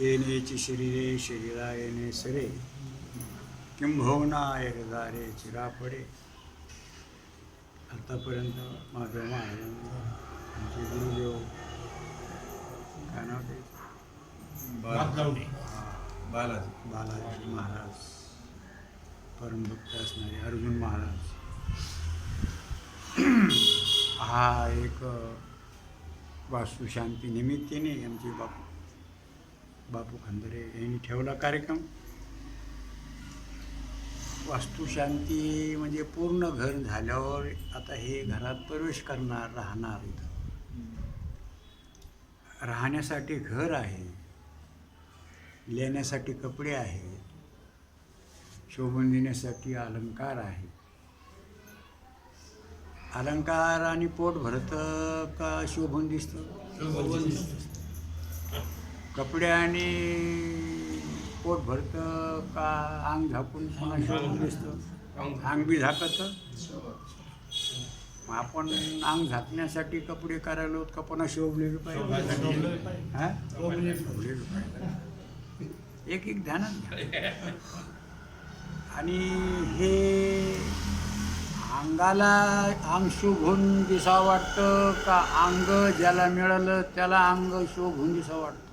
येण्याची शरीरे शरीरा येणे सरे। किंभवना एकदारे चिरापडे। आतापर्यंत माझं महाराजांना आमचे गुरुदेव काय नाव ते बालाजी बालाजी महाराज परमभक्त असणारे अर्जुन महाराज। हा एक वास्तुशांती निमित्ताने आमचे बापू बापू खंदरे यांनी ठेवला कार्यक्रम. वास्तुशांती म्हणजे पूर्ण घर झाल्यावर आता हे घरात प्रवेश करणार राहणार इथं. राहण्यासाठी घर आहे लेण्यासाठी कपडे आहेत शोभून देण्यासाठी अलंकार आहे अलंकार आणि पोट भरतं का शोभून दिसतं? कपडे आणि पोट भरतं का अंग झाकून दिसतं? अंग बी झाकतं. मग आपण अंग झाकण्यासाठी कपडे करायला होत का पुन्हा शोभले बी पाहिजे. एक एक ध्यानात घ्या. आणि हे अंगाला अंग शोभून दिसा वाटतं का अंग ज्याला मिळालं त्याला अंग शोभून दिसा वाटतं?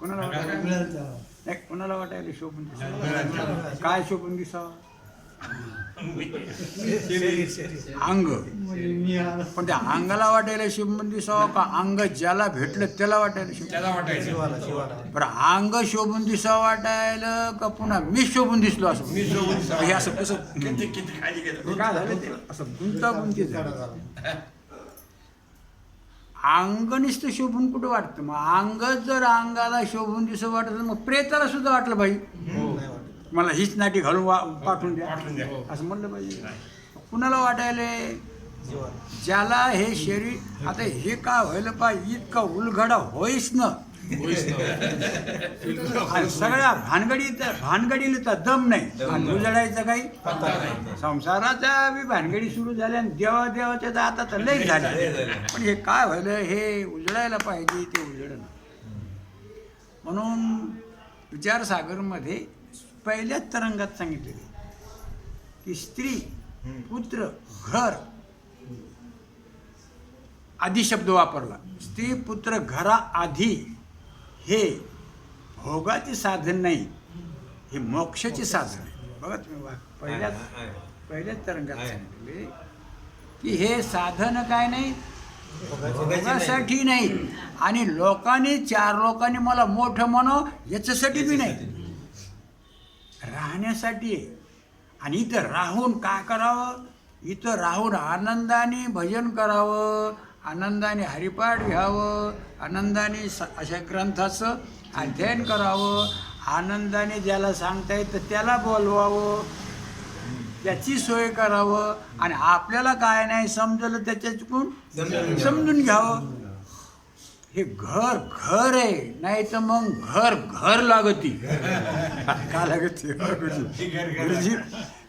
कोणाला वाटायला? नाही कोणाला वाटायला शोभून दिसा काय शोभून दिसावं? अंग. पण त्या अंगाला वाटायला शोभून दिसावं का अंग ज्याला भेटलं त्याला वाटायला शोभून त्याला वाटायचं. बरं अंग शोभून दिसावं वाटायला का पुन्हा मी शोभून दिसलो असं? मी शोभून. हे असं कसं? किती किती खाली गेलं काय झालं ते? असं गुंतागुंती झालं. अंग नुसतं शोभून कुठं वाटतं? मग अंग जर अंगाला शोभून दिसं वाटत मग प्रेताला सुद्धा वाटलं पाहिजे मला हीच नाटी घालून वा पाठवून द्या. द्या. असं म्हणलं पाहिजे कुणाला वाटायला? ज्याला हे शरीर आता हे का व्हायला पाहिजे इतका उलगडा होईच ना आणि सगळ्या भानगडीत भानगडीला तर दम नाही. उजडायचं काही? संसाराच्या बी भानगडी सुरू झाल्या आणि देवा देवाच्या तर आता तर लई झाल्या. पण हे काय व्हायलं? हे उजडायला पाहिजे ते उजडणं म्हणून विचारसागरमध्ये पहिल्याच तरंगात सांगितलेले की स्त्री पुत्र घर आधी शब्द वापरला. स्त्री पुत्र घरा आधी हे भोगाचे साधन नाही हे मोक्षाचे साधन आहे. बघा तुम्ही पहिल्याच पहिल्याच तरंगात सांगितले की हे साधन काय नाही? भोगासाठी नाही. आणि लोकांनी चार लोकांनी मला मोठं म्हण याच्यासाठी बी नाही. राहण्यासाठी आहे. आणि इथं राहून काय करावं? इथं राहून आनंदाने भजन करावं. आनंदाने हरिपाठ घ्यावं आनंदाने स अशा ग्रंथाचं अध्ययन करावं आनंदाने ज्याला सांगता येतं त्याला बोलवावं त्याची सोय करावं आणि आपल्याला काय नाही समजलं त्याच्यातून समजून घ्यावं. हे घर घर आहे नाही तर मग घर घर लागती. का लागती?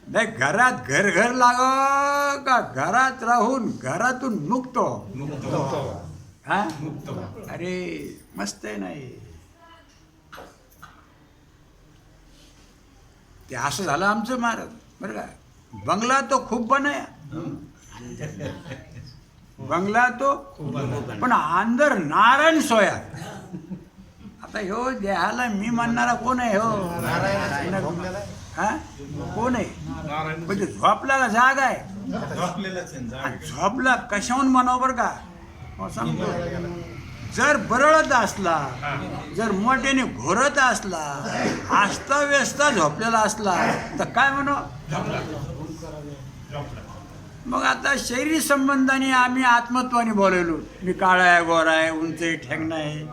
नाही घरात घर घर लाग. का घरात राहून घरातून मुक्त? हो. अरे मस्त आहे नाही ते असं झालं आमचं महाराज बरं का? बंगला तो खूप बनाया. बंगला तो पण अंदर नारायण सोया. आता ह्यो देहाला मी म्हणणारा कोण आहे हो हा? कोण आहे? म्हणजे झोपला का जाग आहे? झोपला कशाहून म्हणावं बरं का? मग सांगतो जर बरळत असला जर मोठ्याने घोरत असला आस्ता व्यस्ता झोपलेला असला तर काय म्हणावं? मग आता शरीर संबंधाने आम्ही आत्मत्वाने बोलवलो मी काळा आहे गोरा आहे उंच आहे ठेंगणा आहे.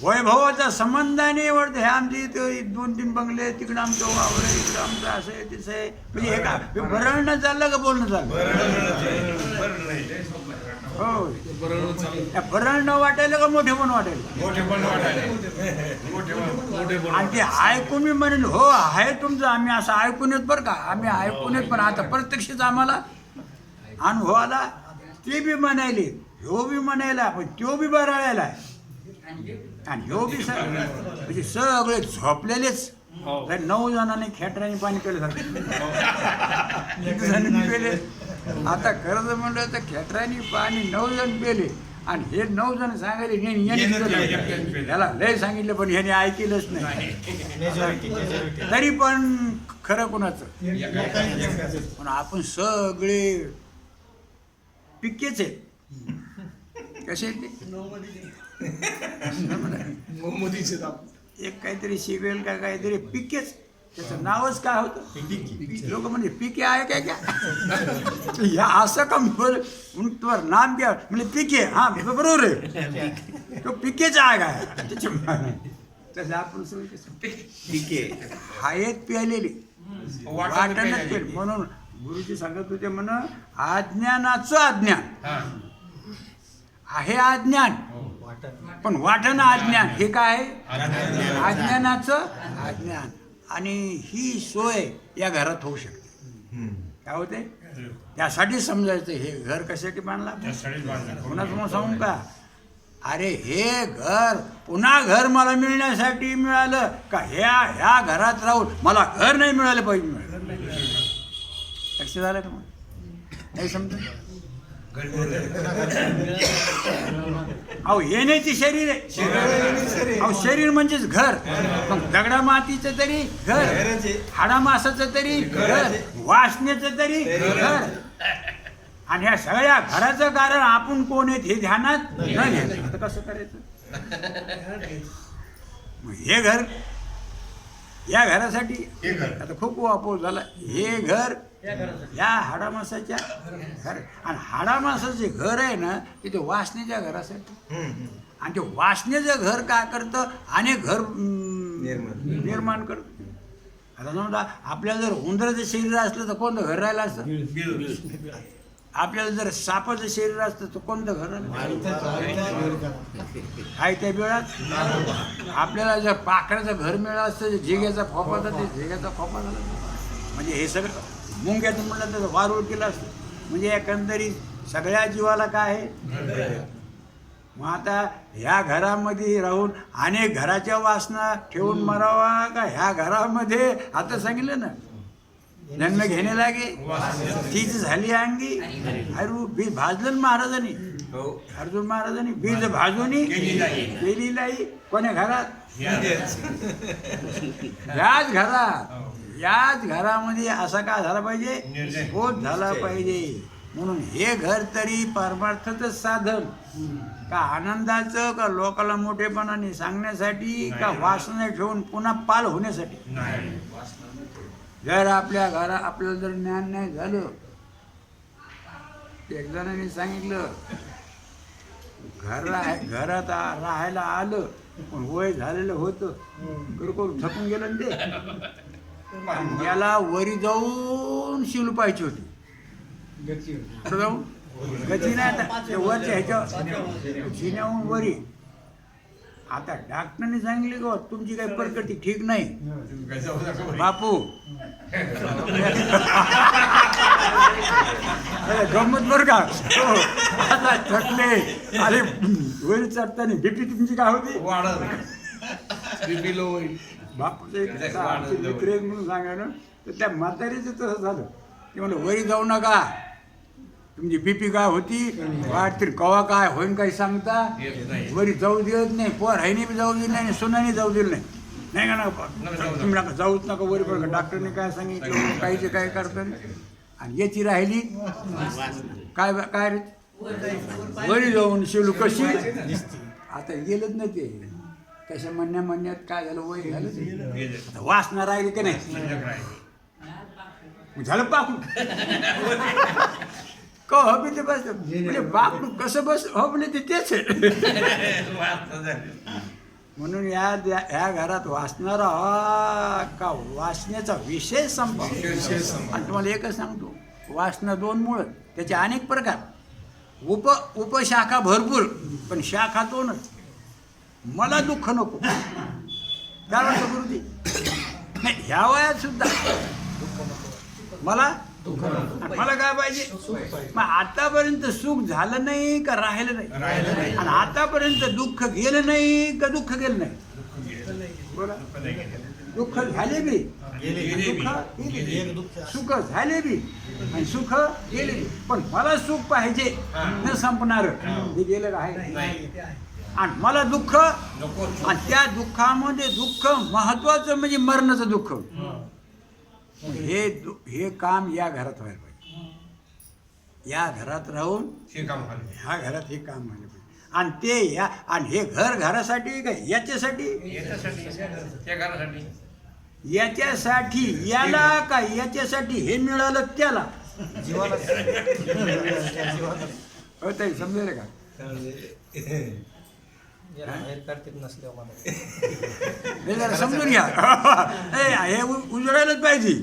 वैभवाच्या संबंधाने वरती हे आमचे इथे दोन तीन बंगले तिकडं आमचं वावर आहे इकडं आमचं असं आहे तसं आहे. म्हणजे हे का हे भरणं चाललं का बोलणं चाललं? हो भरण वाटायला का मोठे पण वाटायला? आणि ते ऐकून मी म्हणेन हो आहे तुमचं. आम्ही असं ऐकून येत बरं का? आम्ही ऐकून येत पण आता प्रत्यक्षच आम्हाला अनुभव आला. ते बी म्हणायले ह्यो बी म्हणायला पण त्यो बी बराळायला आणि ह्यो बी सग म्हणजे सगळे झोपलेलेच. तर नऊ जणांनी खेटराने पाणी केलं जणांनी पेले. आता खरं जर म्हणलं तर खेटराने पाणी नऊ जण पेले. आणि हे नऊ जण सांगायले. याला लय सांगितलं पण ह्याने ऐकलंच नाही. मेजॉरिटी मेजॉरिटी तरी पण खरं कोणाचं? पण आपण सगळे पिक्केच आहेत. कसे आहेत ते? मोदीचे एक काहीतरी शिवेल का काहीतरी पिकेच. त्याचं नावच काय होतं? लोक म्हणजे पिके आहे काय क्या? या असं का तुझं नाम क्या म्हणजे पिके. हा बरोबर आहे. तो पिकेच आहे काय? त्याच्या आपण पिके. प्यालेली वाटणं वाटणच प्यायलेली. पेल म्हणून गुरुजी सांगत होते म्हण अज्ञानाचं अज्ञान आहे अज्ञान वाटण पण वाटणं अज्ञान हे काय? आहे? अज्ञानाचं अज्ञान. आणि ही सोय या घरात होऊ शकते. काय होते? त्यासाठी समजायचं हे घर कशासाठी बांधला कोणासमोर सांगू का? अरे हे घर पुन्हा घर मला मिळण्यासाठी मिळालं का? ह्या ह्या घरात राहून मला घर नाही मिळालं पाहिजे. मिळालं. लक्ष झालं का मग? नाही समजत अहो नाही ते शरीर आहे. अहो शरीर म्हणजेच घर. मग दगडा मातीचं तरी घर. हाडा मासाचं तरी घर. वासनेचं तरी घर. आणि ह्या सगळ्या घराचं कारण आपण कोण आहेत हे ध्यानात नाही घ्यायचं. आता कसं करायचं? मग हे घर या घरासाठी हे घर. आता खूप वापर झाला. हे घर या हाडामासाच्या घर आणि हाडामासाचे घर आहे ना तिथे वासनेच्या घरासाठी. आणि ते वासनेचं घर काय करतं? अनेक घर निर्माण. निर्माण करतं. आता समजा आपल्याला जर उंदराचं शरीर असलं तर कोणतं घर राहिलं असतं? आपल्याला जर सापाचं शरीर असतं तर कोणतं घर राहिलं? काय त्या वेळात आपल्याला जर पाकड्याचं घर मिळालं असतं तर झिग्याचा खोपा तर ते झिग्याचा खोपा झाला. म्हणजे हे सगळं मुंग्याचं म्हणलं तर वारूळ केलं असतं. म्हणजे एकंदरीत सगळ्या जीवाला काय आहे? मग आता ह्या घरामध्ये राहून अनेक घराच्या वासना ठेवून मरावा का? ह्या घरामध्ये आता सांगितलं ना जन्म घेणे लागे तीच झाली अंगी. अरे बीज भाजलं महाराजांनी? अर्जुन महाराजांनी बीज भाजून केली लाई कोण्या घरात? याच घरात. याच घरामध्ये असा काय झाला पाहिजे. बोध झाला पाहिजे. म्हणून हे घर तरी परमार्थाचं साधन. का आनंदाचं का लोकाला मोठेपणाने सांगण्यासाठी का नाही. वासना ठेवून पुन्हा पाल होण्यासाठी? जर आपल्या घरा आपल्याला जर ज्ञान नाही झालं एक जणांनी सांगितलं घर घरात राहायला आलं पण वय झालेलं होतं. थकून गेलं ते. याला वरी जाऊन शिवलं पाहिजे होती. कुठं जाऊन गती नाही आता. ते वरच्या ह्याच्यावर जिन्याहून वरी. आता डॉक्टरने सांगितले का तुमची काही प्रकृती ठीक नाही. बापू. अरे, गंमत बर का? हो, आता थकले. अरे वर चढताना बीपी तुमची काय होती? बापूचं एक असा आमचे मित्र एक म्हणून सांगायला तर त्या म्हातारीचं तसं झालं. ते म्हणलं वरी जाऊ नका. तुमची बीपी काय होती? वाटतील कवा काय होईन काही सांगता? वरी जाऊ देत नाही. पोर हायने बी जाऊ दिलं नाही सुनाने जाऊ दिलं नाही. नाही का ना तुम्ही नका जाऊच नका वरी बरं का डॉक्टरने काय सांगितलं? काहीचे काय करतं आणि याची राहिली. काय काय रे? वरी जाऊन शिवलू कशी? आता गेलंच नाही ते. कशा म्हणण्या म्हणण्यात काय झालं वय झालं वासना राहिली की नाही? झालं पाकून. का हबी ते बस? म्हणजे बापू कसं बस हो म्हणजे ते तेच आहे. म्हणून या ह्या घरात वाचणारा हा का वाचण्याचा विषय संपा आणि तुम्हाला एकच सांगतो वासना दोन मुळं त्याचे अनेक प्रकार. उप उपशाखा भरपूर पण शाखा दोनच. मला दुःख नको. काय वाटतं गुरुजी. नाही ह्या वयात सुद्धा मला मला काय पाहिजे? मग आतापर्यंत सुख झालं नाही का राहिलं नाही? आणि आतापर्यंत दुःख गेलं नाही का दुःख गेलं नाही? दुःख झाले बी. दुःख सुख झाले बी. आणि सुख गेले बी. पण मला सुख पाहिजे न संपणार. हे. गेलेलं आहे. आणि मला दुःख आणि त्या दुःखामध्ये दुःख महत्वाचं म्हणजे मरणाचं दुःख. हे. हे काम या घरात व्हायला पाहिजे. या घरात राहून ह्या घरात हे काम व्हायला पाहिजे. आणि ते या आणि हे घर घरासाठी का याच्यासाठी? याच्यासाठी याला का याच्यासाठी हे मिळालं त्याला? जीवाला. हो समजेल का? जरा समजून घ्या. ए, हे उ- उजळायलाच पाहिजे.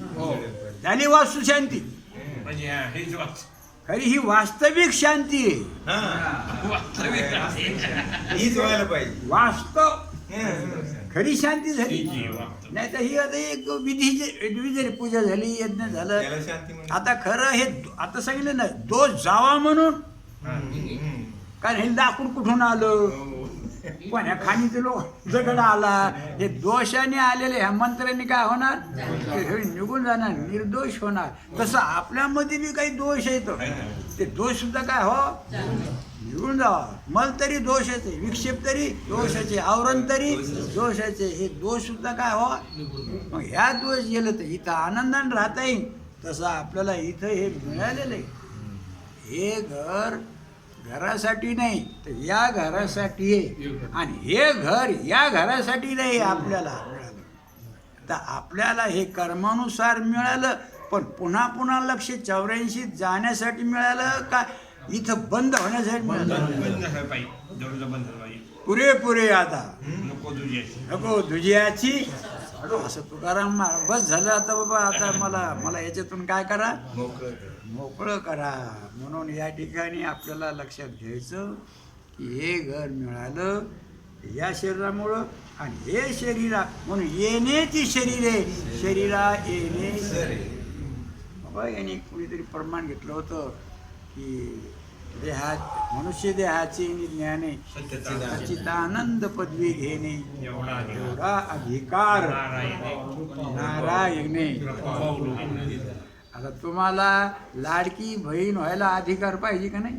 झाली वास्तू शांती. खरी ही वास्तविक शांती आहे. हीच व्हायला पाहिजे. वास्तव. खरी शांती झाली. नाही तर ही आता एक विधीची विधी पूजा झाली यज्ञ झालं. त्याला शांती म्हणतात. आता खरं हे आता सांगितलं ना दोष जावा म्हणून. कारण हे लाकूड कुठून आलं? पण ह्या खाणीचे लोक दगड आला? हे दोषाने आलेले ह्या मंत्र्यांनी काय होणार? हे निघून जाणार निर्दोष होणार. तसं आपल्यामध्ये बी काही दोष येत ते दोष सुद्धा काय हो? निघून जावा. मल तरी दोषाचे विक्षेप तरी दोषाचे आवरण तरी दोषाचे. हे दोष सुद्धा काय हो? मग ह्या दोष गेलं तर इथं आनंदाने राहता येईल तसं आपल्याला इथं हे मिळालेलं आहे. हे घर घरासाठी नाही तर या घरासाठी आहे. आणि हे घर या घरासाठी नाही आपल्याला. तर आपल्याला हे कर्मानुसार मिळालं पण पुन्हा पुन्हा लक्ष चौऱ्याऐंशी जाण्यासाठी मिळालं का? इथं बंद होण्यासाठी मिळालं. पुरेपुरे आता. नको दुजियाची. असं तुकाराम बस झालं आता बाबा आता मला मला याच्यातून काय करा? मोकळं कर. मोकळं करा. म्हणून या ठिकाणी आपल्याला लक्षात घ्यायचं की हे घर मिळालं या शरीरामुळं आणि हे शरीरा म्हणून येण्याची शरीर आहे. शरीरा येणे. बाबा यांनी कुणीतरी प्रमाण घेतलं होतं की देहात मनुष्य देहाचे ज्ञाने सच्चिदानंद पदवी घेणे एवढा अधिकार नारायणे. आता तुम्हाला लाडकी बहीण व्हायला अधिकार पाहिजे का नाही?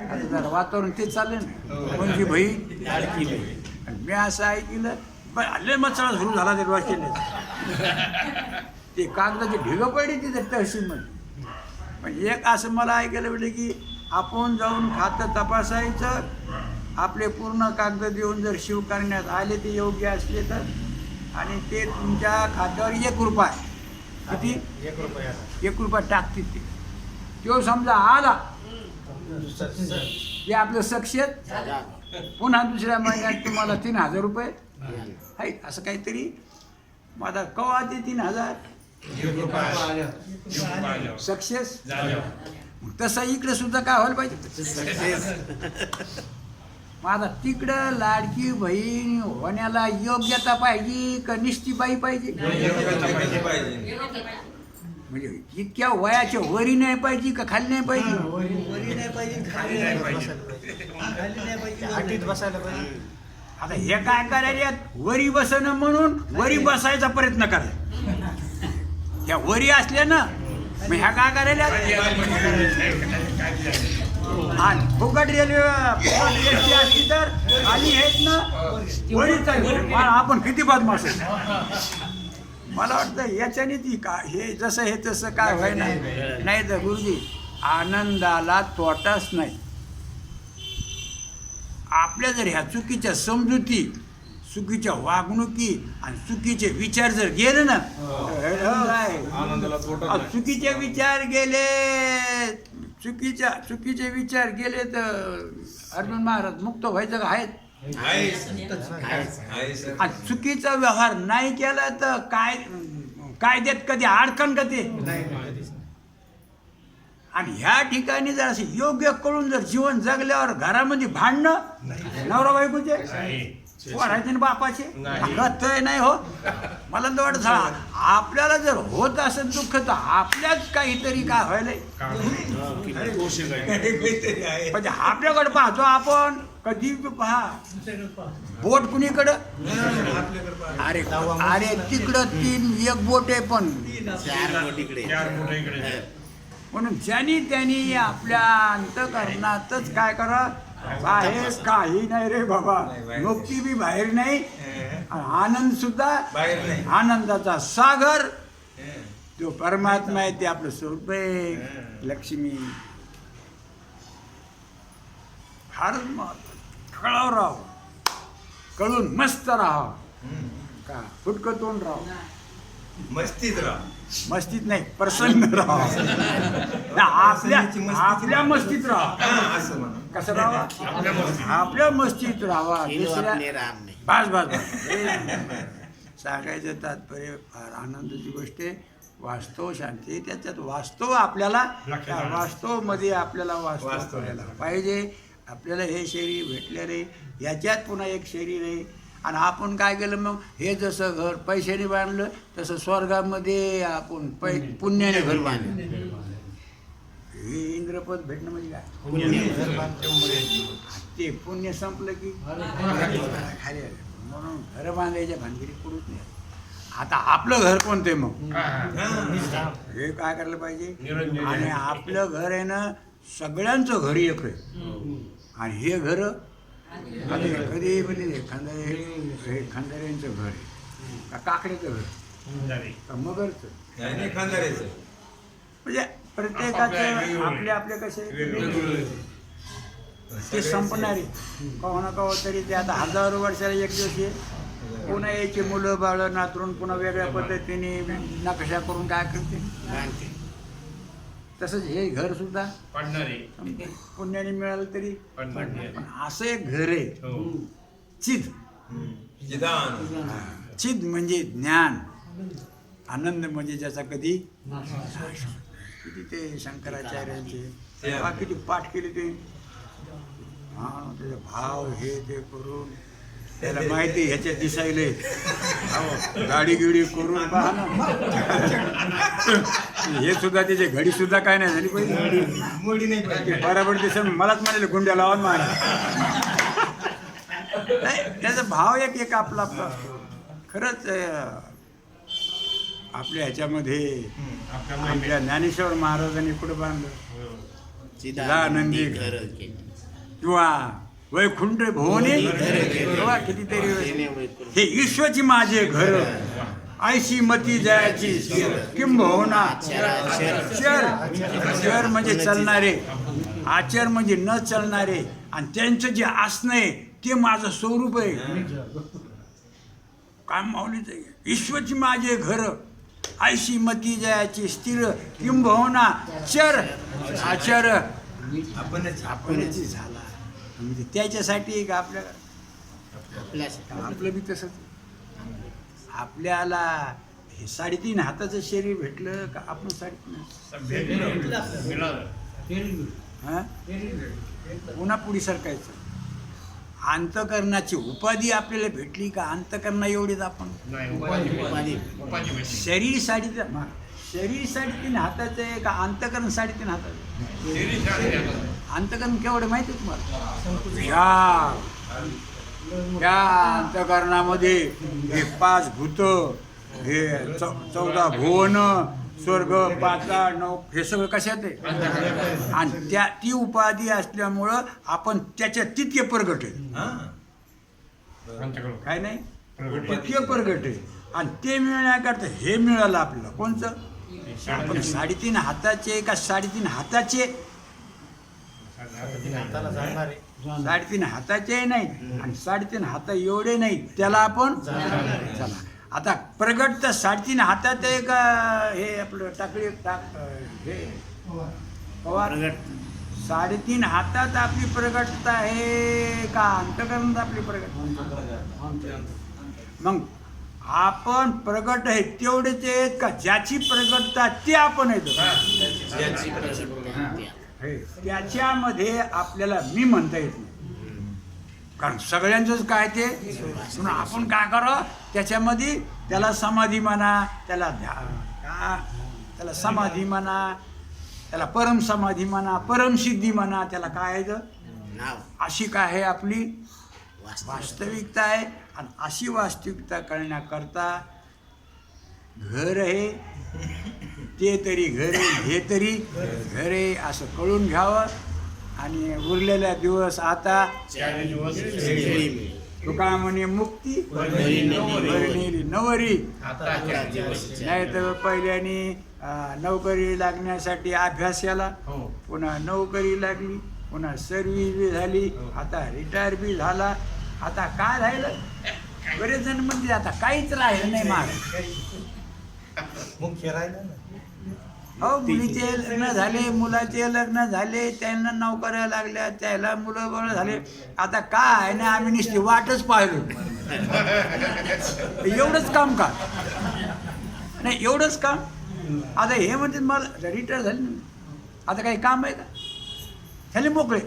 आता जरा वातावरण ते चाललं ना. कोणची बहीण? लाडकी बहीण. आणि मी असं ऐकलं पण लय मचळा सुरू झाला ते वाचले ते कागदाचे ढिगं पडली तिथे तहसीलमध्ये. पण एक असं मला ऐकायला भेटलं की आपण जाऊन खातं तपासायचं आपले पूर्ण कागद देऊन जर शिव करण्यात आले ते योग्य असले तर आणि ते तुमच्या खात्यावर एक रुपया किती? एक रुपया एक रुपया टाकतील ते. तो समजा आला ते आपलं सक्सेस पुन्हा दुसऱ्या महिन्यात तुम्हाला तीन हजार रुपये. आहे असं काहीतरी. आता कवा ते तीन हजार? सक्सेस? तसं इकडे सुद्धा काय व्हायला पाहिजे? आता तिकडं लाडकी बहीण होण्याला योग्यता पाहिजे का निश्चित बाई पाहिजे? पाहिजे. म्हणजे इतक्या वयाच्या वरी नाही पाहिजे का खाली नाही पाहिजे? आटीत बसायला पाहिजे. आता हे काय करायला वरी बसणं म्हणून वरी बसायचा प्रयत्न करा त्या वरी असल्या ना मग ह्या काय करायला आणि फुकट रेल्वे फुकट एसटी असली तर आली आहेत ना वरीच आहे. आपण किती बदमाश मला वाटतं याच्याने ती का हे जसं हे तसं काय व्हायला नाही तर गुरुजी आनंदाला तोटाच नाही. आपल्या जर ह्या चुकीच्या समजुती चुकीच्या वागणुकी आणि चुकीचे विचार जर गेले ना काय? अहो, चुकीचे विचार गेले. चुकीच्या चुकीचे विचार गेले तर अर्जुन महाराज मुक्त व्हायचं का? आहेत. आणि चुकीचा व्यवहार नाही केला तर काय कायद्यात कधी अडकन का ते? आणि ह्या ठिकाणी जर असं योग्य कळून जर जीवन जगल्यावर घरामध्ये भांडणं नवरा बायकोचे? पोराचे ना बापाचे? नाही. कळतंय नाही हो. मला तर वाटत आपल्याला जर होत असेल दुःख तर आपल्याच काहीतरी काय व्हायलंय? आहे म्हणजे आपल्याकडे पाहतो आपण कधी बी पहा. बोट कुणीकडं? आपल्याकडे पहा. अरे अरे तिकडं तीन एक बोट आहे पण. चार बोट इकडे. म्हणून ज्यांनी त्यांनी आपल्या अंतकरणातच काय करा बाहेर काही नाही रे बाबा. मुक्ती बी बाहेर नाही. आनंद सुद्धा बाहेर नाही. आनंदाचा सागर. जो परमात्मा आहे ते आपलं स्वरूप आहे. लक्ष्मी. फारच महत्त्व कळाव राव. कळून मस्त राहा. का फुटकं तोंड राव. मस्तीत राहा. मस्तीत नाही प्रसन्न राहा. ना, आपल्या आपल्या मस्तीत राहा. असं म्हणा. कसं राहा? आपल्या मस्तीत. राहावा हिंदू दुसऱ्या आपले राम नाही. बस बस बस. सांगायचं तात्पर्य फार आनंदाची गोष्ट आहे. वास्तव शांती. त्याच्यात वास्तव आपल्याला त्या वास्तवमध्ये आपल्याला वास्तव वास्तव. करायला पाहिजे. आपल्याला हे शरीर भेटलं रे. याच्यात पुन्हा एक शरीर आहे. आणि आपण काय केलं मग? हे जसं घर पैशाने बांधलं तसं स्वर्गामध्ये आपण पै पुण्याने घर बांधलं. हे इंद्रपद भेटणं म्हणजे काय? ते पुण्य संपलं की खाली आलं. म्हणून घर बांधायच्या भानगडी पडूच नाही. आता आपलं घर कोणतं मग? हा. हे. काय करायला पाहिजे? आणि आपलं घर आहे ना सगळ्यांचं घर एक आहे. आणि हे घर कधी कधी म्हणजे खंदारे हे खंदाऱ्यांचं घर आहे. का काकड्याचं घर? का मगरचं? खानदारीचं म्हणजे प्रत्येकाचं आपले आपले कसे ते संपणारे कहो ना कहो तरी ते आता हजारो वर्षाला एक दिवस ये पुन्हा यायचे मुलं बाळ नातरून पुन्हा वेगळ्या पद्धतीने नकाशा करून काय करते. तसंच हे घर सुद्धा पडणारे पुण्याने मिळालं तरी पडणारे पण असं एक घर आहे. हो. चिद. जिदान चिद म्हणजे ज्ञान. आनंद म्हणजे ज्याचा कधी किती ते शंकराचार्यांचे तेव्हा किती पाठ केले ते? हा त्याचे भाव हे ते करून त्याला माहिती ह्याच्यात दिसायले अहो, गाडी गिडी करून पहा. ना हे सुद्धा त्याची घडी सुद्धा काय नाही झाली पाहिजे मोडी नाही ते पाहिजे बरोबर दिसेल मलाच म्हणाले गुंड्या लावून मारा. नाही त्याचा भाव एक एक आपला आपला. खरंच आपल्या ह्याच्यामध्ये आपल्या ज्ञानेश्वर महाराजांनी पुढे बांधलं? चिदानंदी चिदानंदी घर. किंवा वैकुंठ भुवनी किंवा कितीतरी. हे ईश्वरची माझे घर। ऐशी मती जायची किंबहुना चर। चर म्हणजे चालणारे आचर म्हणजे न चालणारे आणि त्यांचं जे असणं आहे ते माझं स्वरूप आहे. काय माऊलीच ईश्वरची माझे घर. ऐशी मती जायची स्थिर। किंबहुना चर। आचर। आपणच आपणची झाला. म्हणजे त्याच्यासाठी एक आपल्याला आपल्यासाठी. आपलं बी तसंच आपल्याला हे साडेतीन हाताचं शरीर भेटलं का आपण साडेतीन मिळालं. हां? पुन्हा पुढे सरकायचं. अंतकरणाची उपाधी आपल्याला भेटली का? अंतकरणा एवढीच आपण. शरीर साडेतीन मा- शरीर साडेतीन हाताचं आहे का अंतकरण साडेतीन हाताचं. अंतकरण केवढं माहिती तुम्हाला? ह्या त्या अंतकरणामध्ये हे पाच भूत हे चौ चौदा भुवन स्वर्ग पाताळ नऊ हे सगळं कशात आहे? आणि त्या ती उपाधी असल्यामुळं आपण त्याच्यात तितके प्रगट आहे. हा. काय नाही? तितके प्रगट आहे. आणि ते मिळण्याकरता हे मिळालं आपल्याला. कोणचं? आपण साडेतीन हाताचे का साडेतीन हाताचे साडेतीन हाताचे नाही आणि साडेतीन हाता एवढे नाही त्याला आपण चला आता प्रगट तर साडेतीन हातात आहे का हे आपलं टाकळी टाक हे. पवार. प्रगट. साडेतीन हातात आपली प्रगटता आहे का? अंतकरणात आपली प्रगट. मग आपण प्रगट आहे तेवढेच आहेत का? ज्याची प्रगटता ते आपण येतो हे, त्याच्यामध्ये आपल्याला मी म्हणता येत नाही. कारण सगळ्यांचंच काय ते? म्हणून आपण काय करावं त्याच्यामध्ये त्याला समाधी म्हणा त्याला त्याला समाधी म्हणा त्याला परम समाधी म्हणा परमसिद्धी म्हणा त्याला काय आहे अशी काय आहे आपली? वास्तव वास्तविकता आहे. आणि अशी वास्तविकता करण्याकरता घर आहे ते तरी घर हे तरी घर असं कळून घ्यावं आणि उरलेल्या दिवस आता तुका म्हणे मुक्ती भरलेली नवरी. नाही तर पहिल्याने नोकरी लागण्यासाठी अभ्यास केला हो. पुन्हा नोकरी लागली पुन्हा सर्व्हिस बी झाली आता रिटायर बी झाला. आता काय राहिलं? बरेच जण म्हणते आता काहीच राहिलं नाही माग. मुख्य राहिलं ना. हो मुलीचे लग्न झाले मुलाचे लग्न झाले त्यांना नोकऱ्या लागल्या त्याला मुलं बळ झाले. आता काय नाही आम्ही नुसती वाटच पाहिलो. एवढंच काम का? नाही एवढंच काम? आता हे म्हणते मला रिटायर झाले ना. आता काही काम आहे का? झाले मोकळे.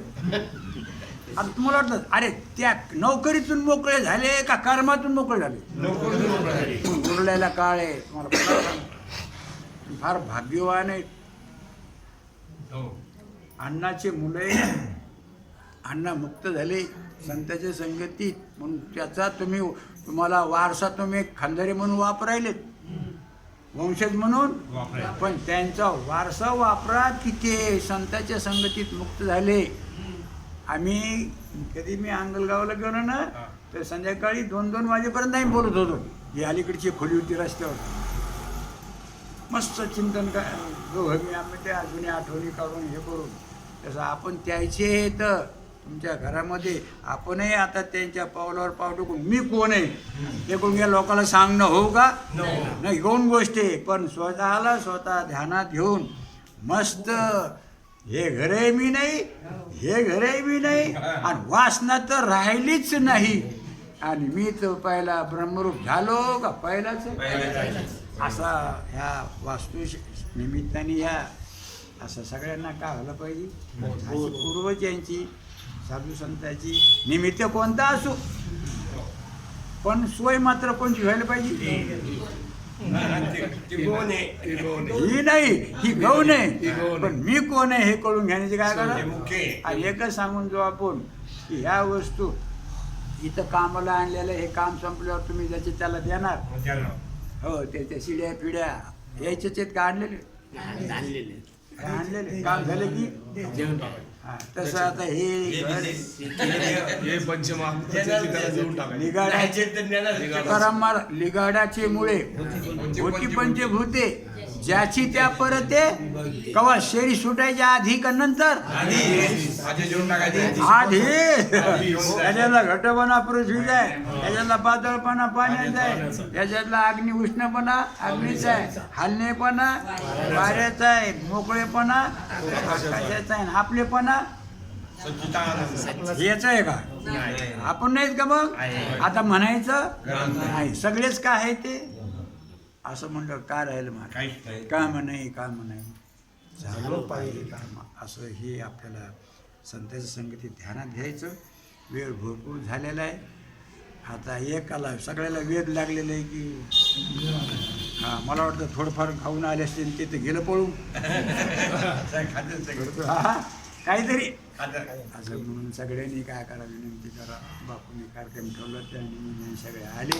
आता तुम्हाला वाटतं अरे त्या नोकरीतून मोकळे झाले का कर्मातून मोकळे झाले? उरलेला काळ आहे. तुम्हाला? फार भाग्यवान आहेत. हो. अण्णाचे मुले अण्णा मुक्त झाले. संतांच्या संगतीत म्हणून त्याचा तुम्ही तुम्हाला वारसा तुम्ही खानदारी म्हणून वापरायलेत. वंशज म्हणून. पण त्यांचा वारसा वापरा की ते संतांच्या संगतीत मुक्त झाले. आम्ही कधी मी अंगलगावला गेलो ना. तर संध्याकाळी दोन दोन वाजेपर्यंत आम्ही बोलत होतो. ही अलीकडची खोली होती रस्त्यावर. मस्त चिंतन काय? दोघं मी आम्ही त्या जुन्या आठवणी काढून हे करून तसं आपण त्याचे तर तुमच्या घरामध्ये आपणही आता त्यांच्या पावलावर पाव टाकून मी कोण आहे? ते कोण या लोकांना सांगणं हो का? नाही दोन गोष्टी आहे. पण स्वतःला स्वतः ध्यानात घेऊन मस्त हे घरही मी नाही हे घरही मी नाही आणि वासना तर राहिलीच नाही. आणि मी तर पहिला ब्रह्मरूप झालो का? पहिलाच आहे? असा ह्या वास्तू निमित्ताने या असं सगळ्यांना काय झालं पाहिजे अशी पूर्वजांची साधू संतांची निमित्त कोणता असो पण सोय मात्र कोणती व्हायला पाहिजे? ही नाही ही गौण आहे. पण मी कोण आहे हे कळून घेण्याचे काय करा? आणि एकच सांगून जो आपण की ह्या वस्तू इथं कामाला आणलेलं हे काम संपल्यावर तुम्ही ज्याचे त्याला देणार हो त्याच्या शिड्या पिढ्या यायच्याच आहेत का आणलेले? आणलेले काम झाले की? जेवण. हा, तसं आता हे हे पंचमा त्याला देऊन टाकायचं. लिगाड्याचे करमार लिगाडाचे मुळे होती पंचभूते ज्याची त्या परते कवा शेरी सुटायच्या आधी का नंतर? आधी. त्याच्यातला घटपणा पृथ्वीचा आहे त्याच्यातला पातळपणा पाण्याचा. आहे त्याच्यातला अग्नी उष्णपणा अग्नीचा आहे हलणेपणा वाऱ्याचा आहे मोकळेपणा आकाशाचा आहे आपलेपणा याच आहे का? आपण नाहीत का मग? आता म्हणायचं नाही. सगळेच काय आहे ते? असं म्हणलं काय राहिलं मला काम नाही काम नाही. झालो पाहिजे. काम. असं हे आपल्याला संतांच्या संगतीत ध्यानात घ्यायचं. वेळ भरपूर झालेला आहे. आता एकाला सगळ्याला वेद लागलेलं आहे की हां मला वाटतं थोडंफार खाऊन आले असतील ते तर गेलं पळून. हा. काहीतरी. असं म्हणून सगळ्यांनी काय करा विनंती करा. बापूने कार्यक्रम ठेवला त्या निमित्ताने सगळे आले.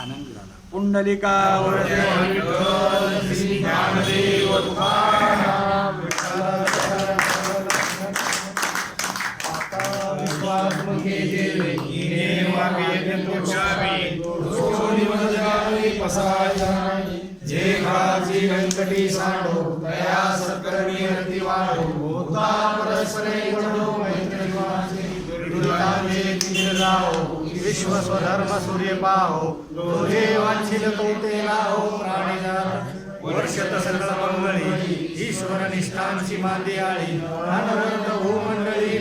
आनंद झाला. पुंडलिका जे काळजी व्यंकटी साडो दया सत्कर्मी रती वाढो भूता परस्परे विश्व स्वधर्म सूर्य पाहो दोघे वाचिल तो ते लाहो प्राणी वर्षत सकळ मंगळी ईश्वर निष्ठांची मांदी आळी अनवरत भूमंडळी